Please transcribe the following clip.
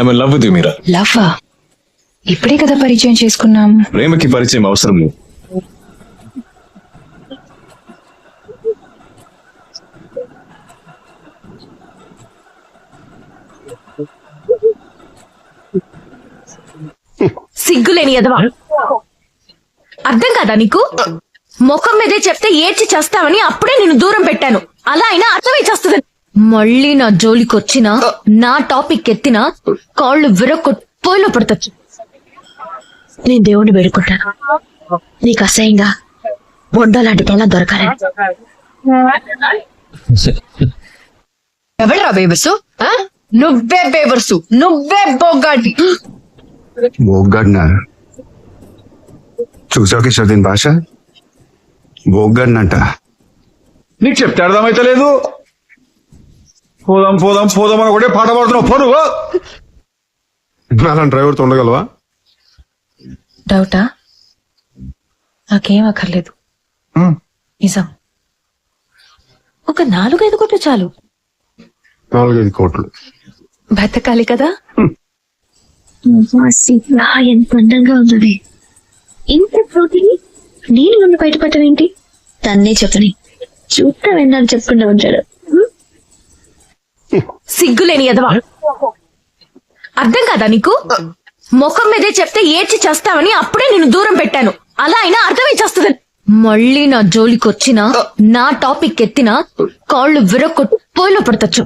I love with మీరా? లవ్వా? ఇప్పుడే కదా పరిచయం చేసుకున్నాం. ప్రేమకి పరిచయం అవసరం లేదు. సిగ్గులేని ఎదవా అర్థం కాదా నీకు? ముఖం మీదే చెప్తే ఏడ్చి చేస్తావని అప్పుడే నేను దూరం పెట్టాను. అలా అయినా అర్థమై చేస్తుంది. మళ్ళీ నా జోలికొచ్చినా నా టాపిక్ ఎత్తినా కాళ్ళు విరక్కొట్ పోయిలో పడతచ్చు. నేను దేవుణ్ణి వేడుకుంటాను. నీకు అసహ్యంగా బొండ లాంటి తల దొరకాలని. ఎవడ్రా బేబర్సు? నువ్వే బేబర్సు. నువ్వే బొగ్గాటి బోగ్గడ్న చూసావు కిషోర్ దీని భాష బోగ్గడ్నంట నీకు చెప్తే అర్థమైతలేదు. పోదాం పోదాం పోదాం అని ఒకటే పాట పాడుతున్నావు. పోను అలాంటి డ్రైవర్తో ఉండగలవా? డౌటా? నాకేం అక్కర్లేదు. నిజం. ఒక నాలుగైదు కోట్లు చాలు. నాలుగైదు కోట్లు. బతకాలి కదా? ఎంత అందంగా ఉన్నది. ఇంత ప్రోటీన్? నేను నన్ను బయటపడటం ఏంటి తన్నే చెప్పని. చూస్తా విన్నాను చెప్పుకుంటూ ఉంటాడు సిగ్గులేని ఎదవా అర్థం కాదా నీకు? ముఖం మీదే చెప్తే ఏడ్చి చేస్తావని అప్పుడే నేను దూరం పెట్టాను. అలా అయినా అర్థమై చేస్తుంది. మళ్ళీ నా జోలికొచ్చినా నా టాపిక్ ఎత్తినా కాళ్ళు విరక్కొట్ పోయిలో పడతచ్చు.